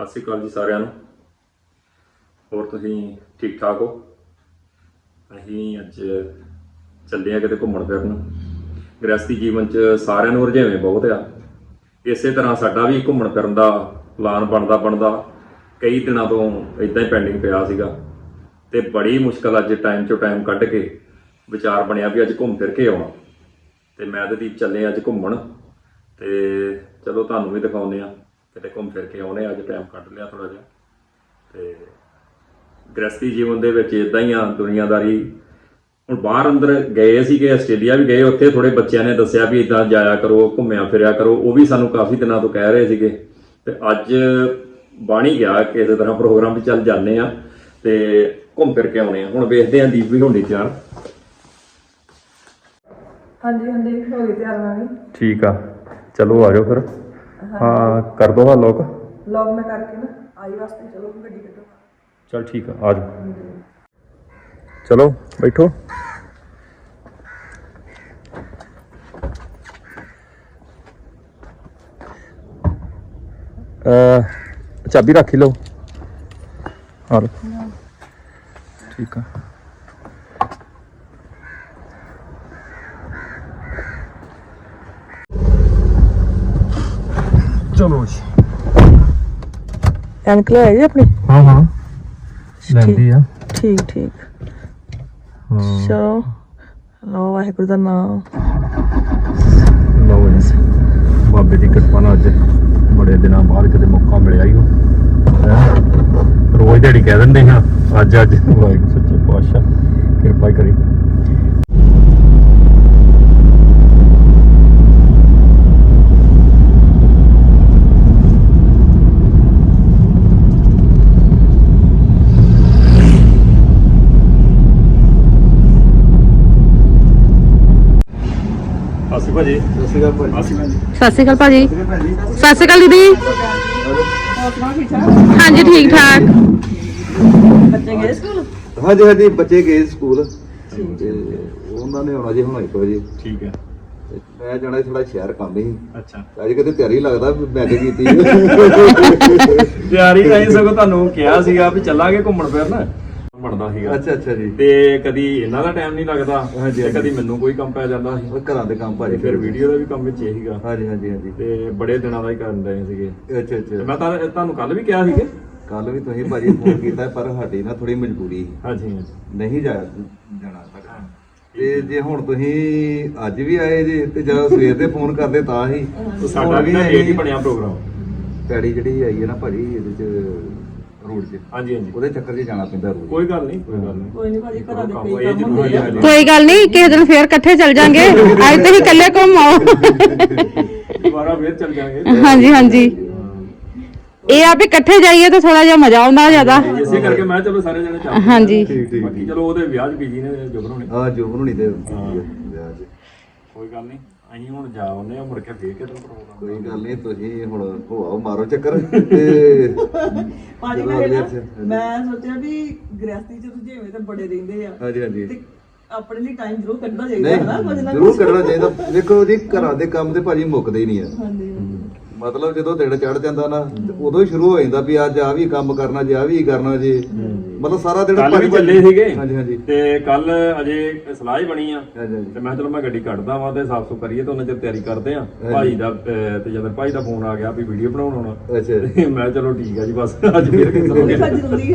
ਸਤਿ ਸ਼੍ਰੀ ਅਕਾਲ ਜੀ ਸਾਰਿਆਂ ਨੂੰ। ਹੋਰ ਤੁਸੀਂ ਠੀਕ ਠਾਕ ਹੋ? ਅਸੀਂ ਅੱਜ ਚੱਲੇ ਆ ਕਿਤੇ ਘੁੰਮਣ ਫਿਰਨ। ਗ੍ਰਸਤੀ ਜੀਵਨ 'ਚ ਸਾਰਿਆਂ ਨੂੰ ਰੁਝੇਵੇਂ ਬਹੁਤ ਆ। ਇਸੇ ਤਰ੍ਹਾਂ ਸਾਡਾ ਵੀ ਘੁੰਮਣ ਫਿਰਨ ਦਾ ਪਲਾਨ ਬਣਦਾ ਬਣਦਾ ਕਈ ਦਿਨਾਂ ਤੋਂ ਇਦਾਂ ਹੀ ਪੈਂਡਿੰਗ ਪਿਆ ਸੀਗਾ ਤੇ ਬੜੀ ਮੁਸ਼ਕਲ ਅੱਜ ਟਾਈਮ ਚੋਂ ਟਾਈਮ ਕੱਢ ਕੇ ਵਿਚਾਰ ਬਣਿਆ ਵੀ ਅੱਜ ਘੁੰਮ ਫਿਰ ਕੇ ਆਉਣਾ। ਤੇ ਮੈਂ ਤੇ ਦੀਪ ਚੱਲੇ ਅੱਜ ਘੁੰਮਣ। ਤੇ ਚਲੋ ਤੁਹਾਨੂੰ ਵੀ ਦਿਖਾਉਂਦੇ ਆ ਕਿਤੇ ਘੁੰਮ ਫਿਰ ਕੇ ਆਉਣੇ ਅੱਜ ਟਾਈਮ ਕੱਢ ਲਿਆ ਥੋੜਾ ਜਿਹਾ। ਤੇ ਗ੍ਰਸਤੀ ਜੀਵਨ ਦੇ ਵਿੱਚ ਇਦਾਂ ਹੀ ਆ ਦੁਨੀਆਦਾਰੀ। ਹੁਣ ਬਾਹਰ ਅੰਦਰ ਗਏ ਸੀਗੇ ਆਸਟ੍ਰੇਲੀਆ ਵੀ ਗਏ ਉੱਥੇ ਥੋੜੇ ਬੱਚਿਆਂ ਨੇ ਦੱਸਿਆ ਵੀ ਇਦਾਂ ਜਾਇਆ ਕਰੋ ਘੁੰਮਿਆ ਫਿਰਿਆ ਕਰੋ ਉਹ ਵੀ ਸਾਨੂੰ ਕਾਫੀ ਦਿਨਾਂ ਤੋਂ ਕਹਿ ਰਹੇ ਸੀਗੇ। ਤੇ ਅੱਜ ਬਣ ਗਿਆ ਕਿਸੇ ਤਰ੍ਹਾਂ ਪ੍ਰੋਗਰਾਮ ਵੀ ਚੱਲ ਜਾਂਦੇ ਆ ਤੇ ਘੁੰਮ ਫਿਰ ਕੇ ਆਉਣੇ ਆ। ਹੁਣ ਵੇਖਦੇ ਆ ਦੀਪ ਵੀ ਹੁੰਦੀ ਤਿਆਰ। ਹਾਂਜੀ ਹਾਂਜੀ ਹੋ ਗਈ ਤਿਆਰ ਮੈਂ ਵੀ। ਠੀਕ ਆ। ਚਲੋ ਆ ਜਾਓ ਫਿਰ। ਹਾਂ ਕਰ ਦੋ ਹਾਂ ਲੋਕ ਲੌਗ ਮੈਂ ਕਰਕੇ ਨਾ ਆਈ ਵਾਸਤੇ ਚਲੋ ਗੱਡੀ ਕੱਢੋ ਚਲ ਠੀਕ ਆ ਆ ਜਾਓ ਚਲੋ ਬੈਠੋ ਅ ਚਾਬੀ ਰੱਖ ਹੀ ਲਓ ਹਾਂ ਠੀਕ ਚਲੋ ਜੀ। ਐਨਕ ਲੈ ਜੀ ਆਪਣੀ? ਹਾਂ ਹਾਂ। ਲੈਂਦੀ ਆ। ਠੀਕ ਠੀਕ। ਹਾਂ। ਚਲੋ। ਲੋ ਵਾਹਿਗੁਰੂ ਦਾ ਨਾਮ। ਲਓ ਜੀ। ਬਾਬੇ ਦੀ ਕਿਰਪਾ ਨਾਲ ਅੱਜ ਬੜੇ ਦਿਨਾਂ ਬਾਅਦ ਕਿਤੇ ਮੌਕਾ ਮਿਲਿਆ ਹੀ। ਰੋਜ਼ ਦਿਹਾੜੀ ਕਹਿ ਦਿੰਦੇ ਹਾਂ ਅੱਜ ਅੱਜ। ਵਾਹਿਗੁਰੂ ਸੱਚੇ ਪਾਤਸ਼ਾਹ। ਕਿਰਪਾ ਕਰੀ। ਭਾਜੀ। ਸਤਿ ਸ਼੍ਰੀ ਅਕਾਲ ਭਾਜੀ। ਸਤਿ ਸ਼੍ਰੀ ਅਕਾਲ ਭਾਜੀ। ਭਾਜੀ। ਸਤਿ ਸ਼੍ਰੀ ਅਕਾਲ ਦੀਦੀ। ਹਾਂਜੀ ਠੀਕ ਠਾਕ। ਬੱਚੇ ਗਏ ਸਕੂਲ? ਹਾਂਜੀ ਹਾਂਜੀ ਬੱਚੇ ਗਏ ਸਕੂਲ। ਤੇ ਉਹਨਾਂ ਨੇ ਆਉਣਾ ਜੀ ਹੁਣ 1 ਵਜੇ ਠੀਕ ਹੈ। ਮੈਂ ਜਾਣਾ ਥੋੜਾ ਸ਼ਹਿਰ ਕੰਮ ਸੀ ਅੱਛਾ। ਅੱਜ ਕਿਤੇ ਤਿਆਰੀ ਲੱਗਦਾ ਮੈਂ ਤੇ ਕੀਤੀ। ਤਿਆਰੀ ਤਾਂ ਹੀ ਸਗੋਂ ਤੁਹਾਨੂੰ ਕਿਹਾ ਸੀਗਾ ਵੀ ਚੱਲਾਂਗੇ ਘੁੰਮਣ ਫਿਰਨ। ਬਣਦਾ ਸੀਗਾ। ਅੱਛਾ ਅੱਛਾ ਜੀ। ਤੇ ਕਦੀ ਇਹਨਾਂ ਦਾ ਟਾਈਮ ਨਹੀਂ ਲੱਗਦਾ ਹਾਂਜੀ, ਤੇ ਕਦੀ ਮੈਨੂੰ ਕੋਈ ਕੰਮ ਪੈ ਜਾਂਦਾ ਸੀ। ਉਹ ਘਰਾਂ ਦੇ ਕੰਮ ਭਾਜੀ ਫਿਰ ਵੀਡੀਓ ਦਾ ਵੀ ਕੰਮ ਵਿੱਚ ਇਹ ਸੀਗਾ। ਹਾਂਜੀ ਹਾਂਜੀ ਹਾਂਜੀ। ਤੇ ਬੜੇ ਦਿਨਾਂ ਦਾ ਹੀ ਕਰਨ ਰਹੇ ਸੀਗੇ। ਅੱਛਾ ਅੱਛਾ। ਮੈਂ ਤਾਂ ਤੁਹਾਨੂੰ ਕੱਲ ਵੀ ਕਿਹਾ ਸੀਗੇ। ਕੱਲ ਵੀ ਤੁਸੀਂ ਭਾਜੀ ਫੋਨ ਕੀਤਾ ਪਰ ਸਾਡੀ ਨਾ ਥੋੜੀ ਮਜਬੂਰੀ। ਹਾਂਜੀ ਨਹੀਂ ਜਾ ਜਾਣਾ ਤੱਕ ਤੇ ਜੇ ਹੁਣ ਤੁਸੀਂ ਅੱਜ ਵੀ ਆਏ ਜੇ ਤੇ ਜਦੋਂ ਸਵੇਰ ਦੇ ਫੋਨ ਕਰਦੇ ਤਾਂ ਹੀ। ਸਾਡਾ ਵੀ ਨਾ ਲੇਟ ਹੀ ਬਣਿਆ ਪ੍ਰੋਗਰਾਮ ਪੈੜੀ ਜਿਹੜੀ ਆਈ ਹੈ ਨਾ ਭਾਜੀ ਇਹਦੇ ਚ ਰੋਡ 'ਚ ਹਾਂਜੀ ਹਾਂਜੀ। ਉਹਦੇ ਚੱਕਰ 'ਚ ਜਾਣਾ ਪੈਂਦਾ ਰੋਜ਼ ਕੋਈ ਗੱਲ ਨਹੀਂ ਕੋਈ ਗੱਲ ਨਹੀਂ। ਕੋਈ ਨਹੀਂ ਭਾਜੀ ਘਰਾਂ ਦੇ ਕੰਮ ਕਈ ਇਹ ਕੰਮ ਹੁੰਦੇ ਜ਼ਰੂਰੀ ਆ ਹੈ ਕੋਈ ਗੱਲ ਨਹੀਂ ਕਿਸੇ ਦਿਨ ਫੇਰ ਇਕੱਠੇ ਚੱਲ ਜਾਾਂਗੇ। ਅੱਜ ਤੁਸੀਂ ਇਕੱਲੇ ਘੁੰਮ ਆਓ। ਦੁਬਾਰਾ ਫੇਰ ਚੱਲ ਜਾਾਂਗੇ। ਹਾਂਜੀ ਹਾਂਜੀ। ਇਹ ਆ ਵੀ ਇਕੱਠੇ ਜਾਈਏ ਤਾਂ ਥੋੜਾ ਜਿਹਾ ਮਜ਼ਾ ਆਉਂਦਾ ਜ਼ਿਆਦਾ। ਇਸੇ ਕਰਕੇ ਮੈਂ ਚਲੋ ਸਾਰੇ ਜਣੇ ਚੱਲ ਹਾਂਜੀ। ਠੀਕ ਚਲੋ ਉਹਦੇ ਵਿਆਹ 'ਚ ਬੀਜੀ ਨੇ ਜੁਗਰ ਹੋਣੇ। ਆ ਜੋ ਬਣਾਉਣੀ ਤੇ। ਕੋਈ ਗੱਲ ਨਹੀਂ ਅਸੀਂ ਹੁਣ ਜਾ ਆਉਨੇ ਆ ਮੁੜ ਕੇ ਫੇਰ ਕਿਤੇ ਪ੍ਰੋਗਰਾਮ ਕੋਈ ਗੱਲ ਨਹੀਂ ਤੁਸੀਂ ਹੁਣ ਹੋ ਆਓ ਮਾਰੋ ਚੱਕਰ ਤੇ ਜਦੋਂ ਮੈਂ ਅਗਲੇ ਮੈਂ ਸੋਚਿਆ ਵੀ ਗ੍ਰਸਤੀ ਚ ਰੁਝੇਵੇਂ ਤਾਂ ਬੜੇ ਰਹਿੰਦੇ ਆ। ਹਾਂਜੀ ਹਾਂਜੀ। ਤੇ ਆਪਣੇ ਲਈ ਟਾਈਮ ਜ਼ਰੂਰ ਕੱਢਣਾ ਚਾਹੀਦਾ ਹੈ ਨਾ ਕੁਝ ਨਹੀਂ ਨਾ ਜ਼ਰੂਰ ਕੁਝ। ਕਰਨਾ ਚਾਹੀਦਾ। ਦੇਖੋ ਜੀ ਘਰਾਂ ਦੇ ਕੰਮ ਤੇ ਭਾਜੀ ਮੁੱਕਦੇ ਹੀ ਨਹੀਂ ਆ। ਹਾਂਜੀ। ਮਤਲਬ ਜਦੋਂ ਦਿਨ ਚੜ ਜਾਂਦਾ ਨਾ ਉਦੋਂ ਹੀ ਸ਼ੁਰੂ ਹੋ ਜਾਂਦਾ ਵੀ ਅੱਜ ਆ ਵੀ ਕੰਮ ਕਰਨਾ ਜੇ ਆ ਵੀ ਕਰਨਾ ਜੇ। ਮਤਲਬ ਸਾਰਾ ਦਿਨ ਕੱਲ ਵੀ ਚੱਲੇ ਸੀਗੇ। ਹਾਂਜੀ ਹਾਂਜੀ। ਤੇ ਕੱਲ ਅਜੇ ਸਲਾਹ ਹੀ ਬਣੀ ਆ। ਹਾਂਜੀ ਹਾਂਜੀ। ਤੇ ਮੈਂ ਕਿਹਾ ਚਲੋ ਮੈਂ ਗੱਡੀ ਕੱਢਦਾ ਵਾਂ ਤੇ ਸਾਫ਼ ਸੁਥਰਾ ਕਰੀਏ ਤੇ ਉਹਨਾਂ ਚਿਰ ਤਿਆਰੀ ਕਰਦੇ ਆ। ਭਾਈ ਦਾ ਅਹ, ਤੇ ਜਦੋਂ ਭਾਈ ਦਾ ਫੋਨ ਆ ਗਿਆ ਵੀ ਵੀਡੀਓ ਬਣਾਉਣ ਆਉਣਾ। ਅੱਛਾ। ਤੇ ਮੈਂ ਕਿਹਾ ਚਲੋ ਠੀਕ ਆ ਜੀ ਬਸ। ਅੱਜ ਫੇਰ ਜ਼ਰੂਰੀ ਹੈ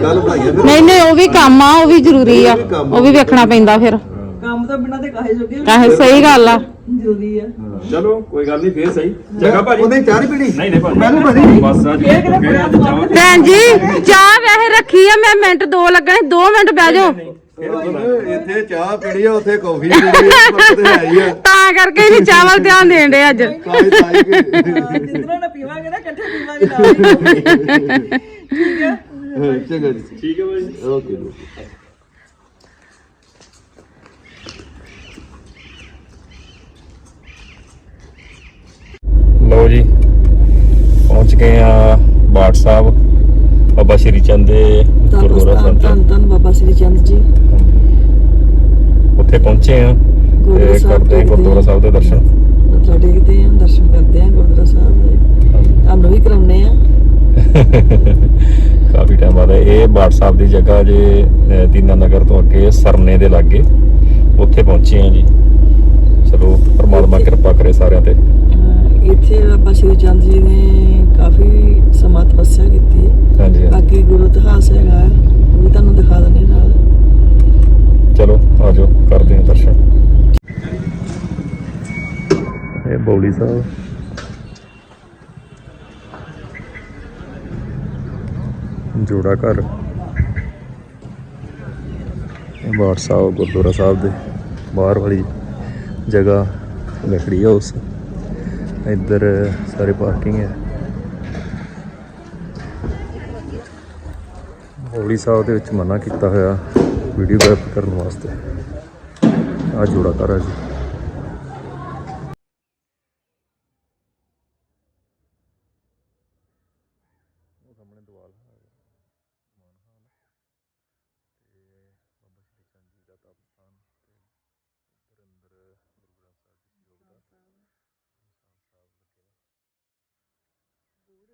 ਕੱਲ ਭਾਈਆ ਫਿਰ ਨਹੀਂ ਨਹੀਂ ਉਹ ਵੀ ਕੰਮ ਆ ਉਹ ਵੀ ਜ਼ਰੂਰੀ ਆ। ਉਹ ਵੀ ਵੇਖਣਾ ਪੈਂਦਾ ਫਿਰ ਕੰਮ ਤੋਂ ਬਿਨਾਂ ਤੇ ਕਾਹੇ ਜੋਗੇ ਕਾਹੇ? ਸਹੀ ਗੱਲ ਆ। ਜ਼ਰੂਰੀ ਆ। ਚਲੋ ਕੋਈ ਗੱਲ ਨਹੀਂ ਫੇਰ ਸਹੀ। ਚੰਗਾ ਭਾਜੀ। ਉਹਨੇ ਚਾਹ ਨਹੀਂ ਪੀਣੀ? ਨਹੀਂ ਨਹੀਂ ਭਾਜੀ। ਮੈਂ ਵੀ ਭਾਜੀ। ਬਸ ਅੱਜ ਫੇਰ ਕਿਹੜਾ ਫੇਰ ਅੱਜ ਬੜਾ ਜਾਵਾਂਗੇ ਭੈਣ ਜੀ ਚਾਹ ਵੈਸੇ ਰੱਖੀ ਆ ਮੈਂ ਮਿੰਟ ਦੋ ਲੱਗਣੇ 2 ਮਿੰਟ ਬਹਿ ਜਾਓ। ਇੱਥੇ ਚਾਹ ਪੀਣੀ ਆ ਉੱਥੇ ਕੌਫੀ ਪੀਣੀ ਆ ਫ਼ਰਕ ਤੇ ਹੈ ਹੀ ਆ। ਤਾਂ ਕਰਕੇ ਹੀ ਨੀ ਚਾਹ ਵੱਲ ਧਿਆਨ ਦੇਣ ਦੇ ਅੱਜ। ਤਾਈ ਤਾਈ ਕੇ। ਜਿੱਦਣਾ ਨਾ ਪੀਵਾਂਗੇ ਨਾ ਇਕੱਠੇ ਪੀਵਾਂਗੇ ਨਾਲ ਹੀ। ਠੀਕ ਹੈ ਚੰਗਾ ਜੀ। ਠੀਕ ਹੈ ਭਾਜੀ। ਓਕੇ ਲਓ ਜੀ ਪਹੁੰਚ ਗਏ ਆ ਬਾਟ ਸਾਹਿਬ ਬਾਬਾ ਸ਼੍ਰੀ ਚੰਦ ਦੇ ਗੁਰਦੁਆਰਾ ਸਾਹਿਬ ਧੰਨ। ਧੰਨ ਬਾਬਾ ਸ੍ਰੀ ਚੰਦ ਜੀ। ਉੱਥੇ ਪਹੁੰਚੇ ਆ ਤੇ ਕਰਦੇ ਗੁਰਦੁਆਰਾ। ਸਾਹਿਬ ਦੇ ਦਰਸ਼ਨ। ਮੱਥਾ ਟੇਕਦੇ ਆ ਦਰਸ਼ਨ ਕਰਦੇ ਆ ਗੁਰਦੁਆਰਾ ਸਾਹਿਬ ਦੇ। ਤੁਹਾਨੂੰ ਵੀ ਕਰਾਉਨੇ ਆ। ਕਾਫੀ ਟਾਈਮ ਬਾਅਦ ਇਹ ਬਾਟ ਸਾਹਿਬ ਦੀ ਜਗ੍ਹਾ ਜੇ ਦੀਨਾ ਨਗਰ ਤੋਂ ਅੱਗੇ ਸਰਨੇ ਦੇ ਲਾਗੇ ਉੱਥੇ ਪਹੁੰਚੇ ਆ ਜੀ। ਚਲੋ ਪਰਮਾਤਮਾ ਕਿਰਪਾ ਕਰੇ ਸਾਰਿਆਂ ਤੇ। ਇੱਥੇ ਬਾਬਾ ਸ਼੍ਰੀ ਚੰਦ ਜੀ ਨੇ ਕਾਫੀ ਸਮਾਂ ਤਪੱਸਿਆ ਕੀਤੀ। ਹੈ ਹਾਂਜੀ ਹਾਂਜੀ। ਬਾਕੀ ਗੁਰੂ ਇਤਿਹਾਸ ਹੈਗਾ ਉਹ ਵੀ ਤੁਹਾਨੂੰ ਦਿਖਾ ਦਿੰਦੇ ਨਾਲ। ਚਲੋ ਆਜੋ ਕਰਦੇ ਹਾਂ ਦਰਸ਼ਨ। ਇਹ ਬੌਲੀ ਸਾਹਿਬ। ਜੋੜਾ ਘਰ। ਇਹ ਬਾੜ ਸਾਹਿਬ ਗੁਰਦੁਆਰਾ ਸਾਹਿਬ ਦੇ ਬਾਹਰ ਵਾਲੀ ਜਗ੍ਹਾ ਲਕੜੀ ਹਾਊਸ ਇੱਧਰ ਸਾਰੇ ਪਾਰਕਿੰਗ ਹੈ। ਬੌਲੀ ਸਾਹਿਬ ਦੇ ਵਿੱਚ ਮਨਾ ਕੀਤਾ ਹੋਇਆ ਵੀਡੀਓਗ੍ਰਾਫੀ ਕਰਨ ਵਾਸਤੇ। ਆ ਜੋੜਾ ਘਰ ਜੀ ਉਹ ਸਾਹਮਣੇ ਦੀਵਾਰ ਹੈ ਮਾਨ ਹਾਲ ਤੇ ਬਾਬਾ ਸ਼੍ਰੀ ਚੰਦ ਜੀ ਦਾ ਤਪਸਥਾਨ ਤੇ ਇੱਧਰ ਅੰਦਰ ਗੁਰੂ ਗ੍ਰੰਥ ਸਾਹਿਬ ਜੀ ਸਰੋਵਰ ਦਾ ਨਿਸ਼ਾਨ ਸਾਹਿਬ ਲੱਗਿਆ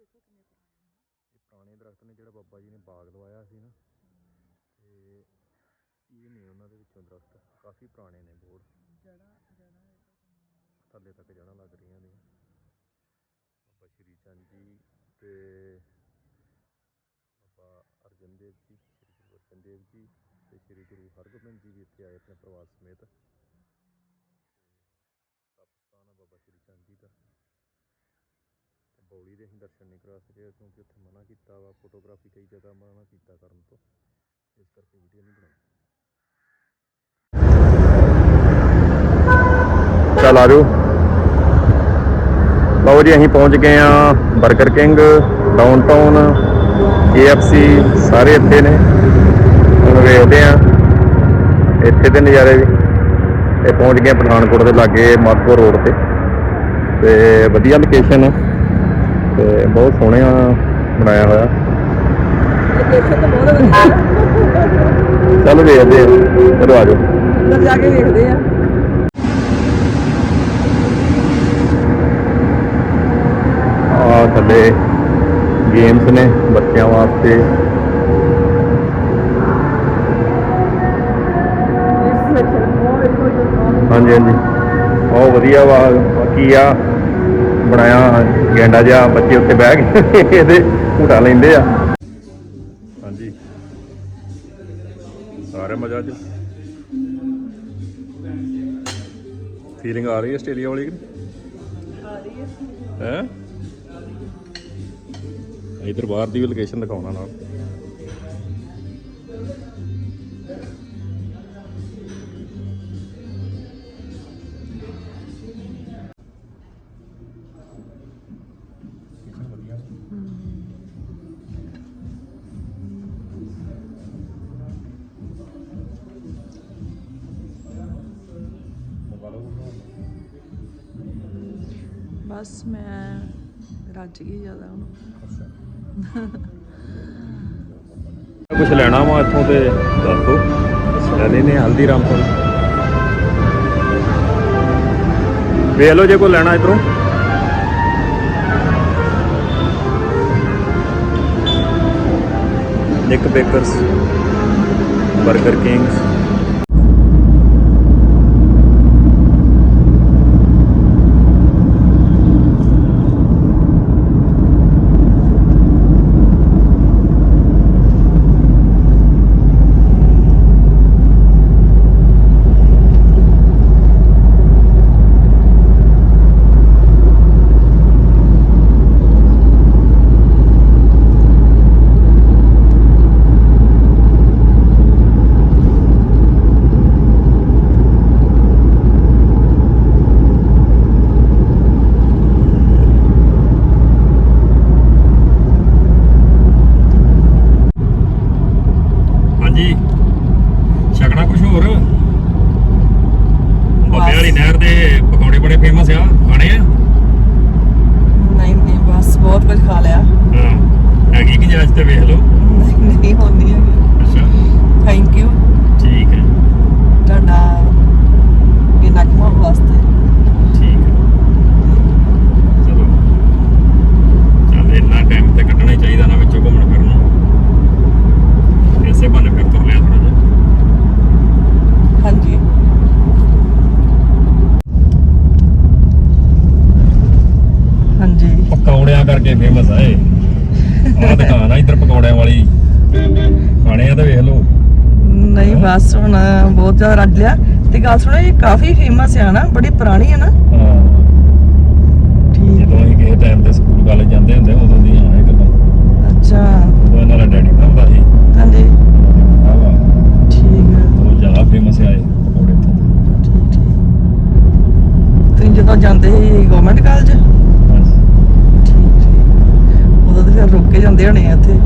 ਇਹ ਪੁਰਾਣੇ ਦਰਖਤ ਨੇ ਜਿਹੜਾ ਬਾਬਾ ਜੀ ਨੇ ਬਾਗ ਲਵਾਇਆ ਸੀ ਨਾ। ਤੇ ਇਹ ਨੇ ਉਹਨਾਂ ਦੇ ਵਿੱਚੋਂ ਦਰਖਤ। ਕਾਫੀ ਪੁਰਾਣੇ ਨੇ ਬੋੜ ਥੱਲੇ ਤੱਕ ਜੜਾਂ ਲੱਗ ਰਹੀਆਂ ਨੇ। ਬਾਬਾ ਸ਼੍ਰੀ ਚੰਦ ਜੀ ਤੇ ਬਾਬਾ ਅਰਜਨ ਦੇਵ ਜੀ ਸ਼੍ਰੀ ਗੁਰੂ ਅਰਜਨ ਦੇਵ ਜੀ ਤੇ ਸ਼੍ਰੀ ਗੁਰੂ ਹਰਗੋਬਿੰਦ ਜੀ ਵੀ ਇੱਥੇ ਆਏ ਆਪਣੇ ਪਰਿਵਾਰ ਸਮੇਤ। ਤੇ ਤਪਸਥਾਨ ਆ ਬਾਬਾ ਸ਼੍ਰੀ ਚੰਦ ਜੀ ਦਾ। ਤੇ ਦੇ ਅਸੀਂ ਦਰਸ਼ਨ ਨਹੀਂ ਕਰਾ ਸਕੇ ਕਿਉਂਕਿ ਉੱਥੇ ਮਨਾ ਕੀਤਾ ਵਾ ਫੋਟੋਗ੍ਰਾਫੀ ਕਈ ਜਗ੍ਹਾ ਮਨਾ ਕੀਤਾ ਕਰਨ ਤੋਂ। ਇਸ ਕਰਕੇ ਵੀਡੀਓ ਨਹੀਂ ਬਣਾਈ। ਚੱਲ ਆ ਜਾਓ। ਲਓ ਜੀ, ਅਸੀਂ ਪਹੁੰਚ ਗਏ ਆ 버ਗਰ ਕਿੰਗ ਡਾਊਨਟਾਊਨ KFC, ਸਾਰੇ ਇੱਥੇ ਨੇ। ਹੁਣ ਵੇਖਦੇ ਆ ਇੱਥੇ ਦੇ ਨਜ਼ਾਰੇ ਵੀ। ਇਹ ਪਹੁੰਚ ਗਏ ਪਠਾਨਕੋਟ ਦੇ ਲਾਗੇ ਮਾਧਪੁਰ ਰੋਡ ਤੇ। ਤੇ ਵਧੀਆ ਲੋਕੇਸ਼ਨ ਤੇ ਬਹੁਤ ਸੋਹਣਿਆ ਬਣਾਇਆ ਹੋਇਆ। ਲੋਕੇਸ਼ਨ ਤਾਂ ਬਹੁਤ ਵਧੀਆ ਚੱਲ ਵੇਖਦੇ ਆ ਚਲੋ ਆ ਜਾਓ। ਅੰਦਰ ਜਾ ਕੇ ਵੇਖਦੇ ਆ। ਆ ਥੱਲੇ ਗੇਮਸ ਨੇ ਬੱਚਿਆਂ ਵਾਸਤੇ। ਹਾਂਜੀ ਹਾਂਜੀ। ਬਹੁਤ ਵਧੀਆ ਵਾ ਬਾਕੀ ਆ ਬਣਾਇਆ ਗੈਂਡਾ ਜਿਹਾ ਬੱਚੇ ਉੱਤੇ ਬਹਿ ਕੇ ਇਹਦੇ ਝੂਟਾ ਲੈਂਦੇ ਆ। ਹਾਂਜੀ। ਸਾਰੇ ਮਜ਼ਾ ਚ ਫੀਲਿੰਗ ਆ ਰਹੀ ਹੈ ਆਸਟ੍ਰੇਲੀਆ ਵਾਲੀ ਕਿ ਹੈ। ਇਧਰ ਬਾਹਰ ਦੀ ਵੀ ਲੋਕੇਸ਼ਨ ਦਿਖਾਉਣਾ ਨਾਲ। ਬਸ ਮੈਂ ਰੱਜ ਗਈ ਜ਼ਿਆਦਾ ਹੁਣ। ਕੁਝ ਲੈਣਾ ਵਾ ਇੱਥੋਂ ਤੇ ਦੱਸ। ਦੋ ਲੈ ਲੈਨੇ ਹਲਦੀਰਾਮ ਤੋਂ। ਵੇਖ ਲਓ ਜੇ ਕੋਈ ਲੈਣਾ ਇਧਰੋਂ। ਨਿਕ ਬੇਕਰਸ 버ਗਰ ਕਿੰਗਸ। ਜਾਂਚ ਤੇ ਵੇਖ ਲਓ। ਨਹੀਂ ਹੁੰਦੀ ਹੈਗੀ। ਅੱਛਾ। ਥੈਂਕ ਯੂ ਠੀਕ ਹੈ। ਤੁਹਾਡਾ ਇਹ ਨਕਮਾ ਵਾਸਤੇ। ਠੀਕ ਹੈ। ਚਲੋ। ਚੱਲ ਇੰਨਾ ਟਾਈਮ ਤੇ ਕੱਢਣਾ ਹੀ ਚਾਹੀਦਾ ਨਾ ਵਿੱਚੋਂ ਘੁੰਮਣ ਫਿਰਨ ਨੂੰ। ਐਸੇ ਬਹਾਨੇ ਫਿਰ ਤੁਰ ਲਿਆ ਥੋੜਾ ਜਿਹਾ। ਹਾਂਜੀ। ਹਾਂਜੀ। ਪਕੌੜਿਆਂ ਕਰਕੇ ਫੇਮਸ ਹੈ ਆ ਇਹ ਦੁਕਾਨ ਆ ਇੱਧਰ ਪਕੌੜਿਆਂ ਵਾਲੀ। ਖਾਣੇ ਆ ਤਾਂ ਵੇਖ ਲਓ। ਨਹੀਂ ਬਸ ਹੁਣ ਬਹੁਤ ਜ਼ਿਆਦਾ ਰੱਜ ਲਿਆ। ਤੇ ਗੱਲ ਸੁਣੋ ਇਹ ਕਾਫੀ ਫੇਮਸ ਆ ਨਾ ਬੜੀ ਪੁਰਾਣੀ ਹੈ ਨਾ। ਹਾਂ। ਠੀਕ। ਜਦੋਂ ਅਸੀਂ ਕਿਸੇ ਟਾਈਮ ਤੇ ਸਕੂਲ ਕਾਲਜ ਜਾਂਦੇ ਹੁੰਦੇ ਉਦੋਂ ਦੀ ਆ ਇਹ ਗੱਲਾਂ। ਅੱਛਾ। ਉਦੋਂ ਇਹਨਾਂ ਦਾ ਡੈਡੀ ਬਣਾਉਂਦਾ ਸੀ। ਹਾਂਜੀ। ਠੀਕ ਉਹ ਜ਼ਿਆਦਾ ਫੇਮਸ ਆ ਇਹ ਪਕੌੜੇ ਇੱਥੋਂ। ਠੀਕ ਠੀਕ। ਤੁਸੀਂ ਜਦੋਂ ਜਾਂਦੇ ਸੀ ਗਵਰਨਮੈਂਟ ਕਾਲਜ ਹਾਂਜੀ। ਠੀਕ ਠੀਕ ਉਦੋਂ ਤਾਂ ਫਿਰ ਰੁਕ ਕੇ ਜਾਂਦੇ ਹੋਣੇ ਆ ਇੱਥੇ।